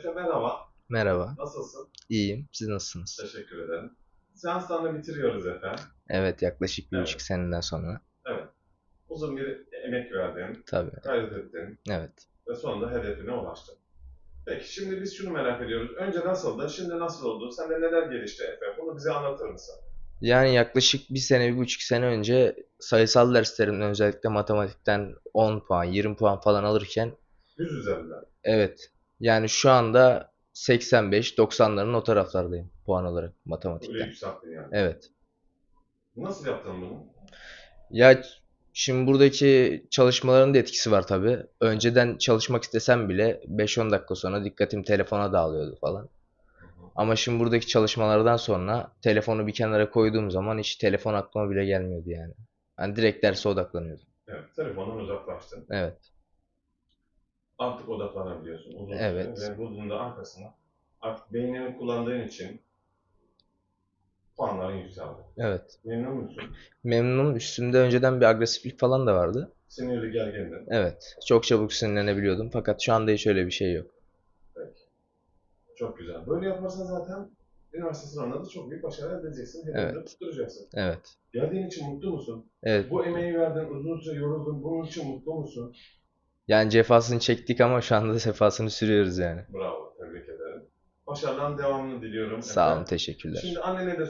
Efe merhaba. Merhaba, Nasılsın? iyiyim. Siz nasılsınız? Teşekkür ederim. Seanslarını bitiriyoruz Efe. Evet, yaklaşık bir Evet. buçuk seneden sonra. Uzun bir emek verdin, Tabii, gayret ettin evet. ve sonunda hedefine ulaştın. Peki şimdi biz şunu merak ediyoruz. Önce nasıldı, şimdi nasıl oldu? Sende neler gelişti Efe? Bunu bize anlatır mısın? Yani yaklaşık bir sene, bir buçuk sene önce sayısal derslerimden özellikle matematikten 10 puan, 20 puan falan alırken Yüz üzerinden. evet. Yani şu anda 85-90'ların o taraflardayım puan olarak Öyle matematikten. yükselttin yani. Evet. Nasıl yaptın bunu? Ya şimdi buradaki çalışmaların da etkisi var tabii. Önceden çalışmak istesem bile 5-10 dakika sonra dikkatim telefona dağılıyordu falan. Ama şimdi buradaki çalışmalardan sonra telefonu bir kenara koyduğum zaman hiç telefon aklıma bile gelmiyordu yani. Hani direkt derse odaklanıyordum. Evet, telefondan uzaklaştın. Evet. Artık odaklanabiliyorsun uzun Evet. süre ve bunun da arkasına artık beynini kullandığın için puanların yükseldi. Evet. Memnun musun? Memnunum. Üstümde önceden bir agresiflik falan da vardı. Sinirli gergindin. Evet. Çok çabuk sinirlenebiliyordum. Fakat şu anda hiç öyle bir şey yok. Peki. Çok güzel. Böyle yaparsan zaten üniversite sınavında da çok büyük başarı elde edeceksin. Hedefini Evet. tutturacaksın. Evet. Geldiğin için mutlu musun? Evet. Bu emeği verdin, uzun süre yoruldun. Bunun için mutlu musun? Yani cefasını çektik ama şu anda sefasını sürüyoruz yani. Bravo. Tebrik ederim. Başarıların devamını diliyorum. Sağ olun. Teşekkürler. Şimdi annene de